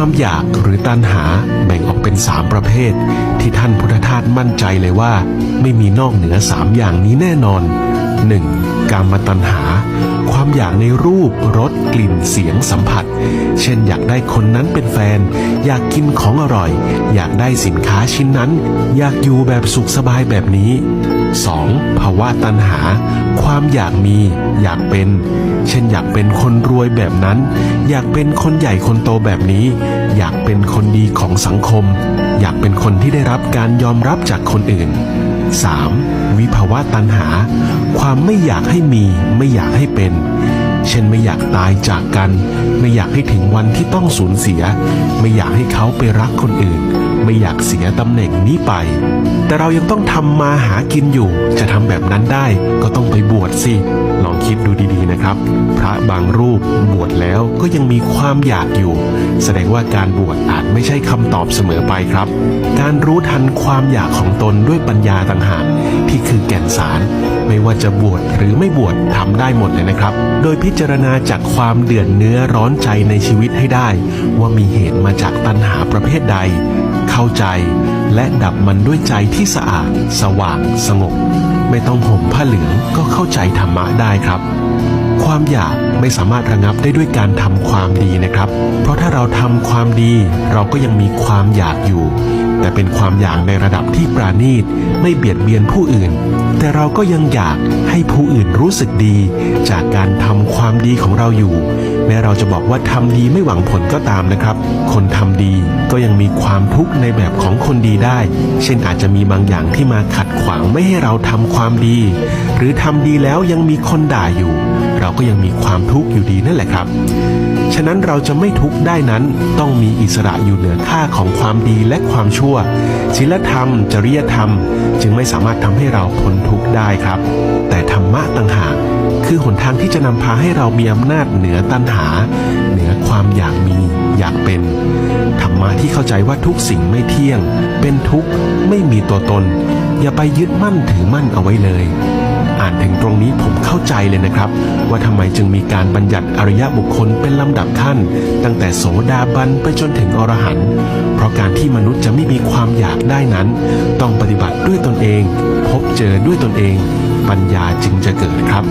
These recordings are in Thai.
ความอยากหรือตัณหาแบ่งออกเป็นสามประเภท ที่ท่านพุทธทาสมั่นใจเลยว่า ไม่มีนอกเหนือสามอย่างนี้แน่นอน 1. การมาตัณหาควา อยากในรูปรสกลิ่นเสียงสัมผัส เช่นอยากได้คนนั้นเป็นแฟน อยากกินของอร่อย อยากได้สินค้าชิ้นนั้น อยากอยู่แบบสุขสบายแบบนี้ 2. ภาวะตัณหา ความอยากมี อยากเป็น เช่นอยากเป็นคนรวยแบบนั้น อยากเป็นคนใหญ่คนโตแบบนี้ อยากเป็นคนดีของสังคม อยากเป็นคนที่ได้รับการยอมรับจากคนอื่น 3. วิภาวะตัณหา ความไม่อยากให้มีไม่อยากให้เป็น เช่นไม่อยากตายจากกัน ไม่อยากให้ถึงวันที่ต้องสูญเสีย ไม่อยากให้เขาไปรักคนอื่น ไม่อยากเสียตำแหน่งนี้ไป แต่เรายังต้องทำมาหากินอยู่ จะทำแบบนั้นได้ก็ต้องไปบวชสิ ลองคิดดูดีๆนะครับ พระบางรูปบวชแล้วก็ยังมีความอยากอยู่ แสดงว่าการบวชอาจไม่ใช่คำตอบเสมอไปครับ การรู้ทันความอยากของตนด้วยปัญญาต่างหากที่คือแก่นสาร ไม่ว่าจะบวชหรือไม่บวชทำได้หมดเลยนะครับ โดยพิจารณาจากความเดือดเนื้อร้อนใจในชีวิตให้ได้ ว่ามีเหตุมาจากตัณหาประเภทใด เข้าใจ และดับมันด้วยใจที่สะอาด สว่างสงบ ไม่ต้องห่มผ้าเหลืองก็เข้าใจธรรมะได้ครับ ความอยากไม่สามารถระงับได้ด้วยการทำความดีนะครับ เพราะถ้าเราทำความดี เราก็ยังมีความอยากอยู่ แต่เป็นความอยากในระดับที่ปราณีตไม่เบียดเบียนผู้อื่น แต่เราก็ยังอยากให้ผู้อื่นรู้สึกดี จากการทำความดีของเราอยู่ แม้เราจะบอกว่าทำดีไม่หวังผลก็ตามนะครับ คนทำดีก็ยังมีความทุกข์ในแบบของคนดีได้ เช่นอาจจะมีบางอย่างที่มาขัดขวางไม่ให้เราทำความดี หรือทำดีแล้วยังมีคนด่าอยู่ เราก็ยังมีความทุกข์อยู่ดีนั่นแหละครับ ฉะนั้นเราจะไม่ทุกข์ได้นั้นต้องมีอิสระอยู่เหนือค่าของความดีและความชั่วศีลธรรม จริยธรรม จึงไม่สามารถทำให้เราพ้นทุกข์ได้ครับ แต่ธรรมะต่างหากคือหนทางที่จะนำพาให้เรามีอำนาจเหนือตัณหา เหนือความอยากมีอยากเป็น ธรรมะที่เข้าใจว่าทุกสิ่งไม่เที่ยง เป็นทุกข์ไม่มีตัวตน อย่าไปยึดมั่นถือมั่นเอาไว้เลย อ่านถึงตรงนี้ผมเข้าใจเลยนะครับ ว่าทำไมจึงมีการบัญญัติอริยบุคคลเป็นลำดับขั้น ตั้งแต่โสดาบันไปจนถึงอรหันต์เพราะการที่มนุษย์จะไม่มีความอยากได้นั้น ต้องปฏิบัติด้วยตนเอง พบเจอด้วยตนเองปัญญาจึงจะเกิดครับ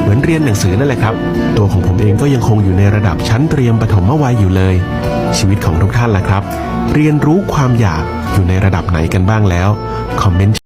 เหมือนเรียนหนังสือนั่นแหละครับ ตัวของผมเองก็ยังคงอยู่ในระดับชั้นเตรียมปฐมวัยอยู่เลย ชีวิตของทุกท่านล่ะครับ เรียนรู้ความอยากอยู่ในระดับไหนกันบ้างแล้ว คอมเมนต์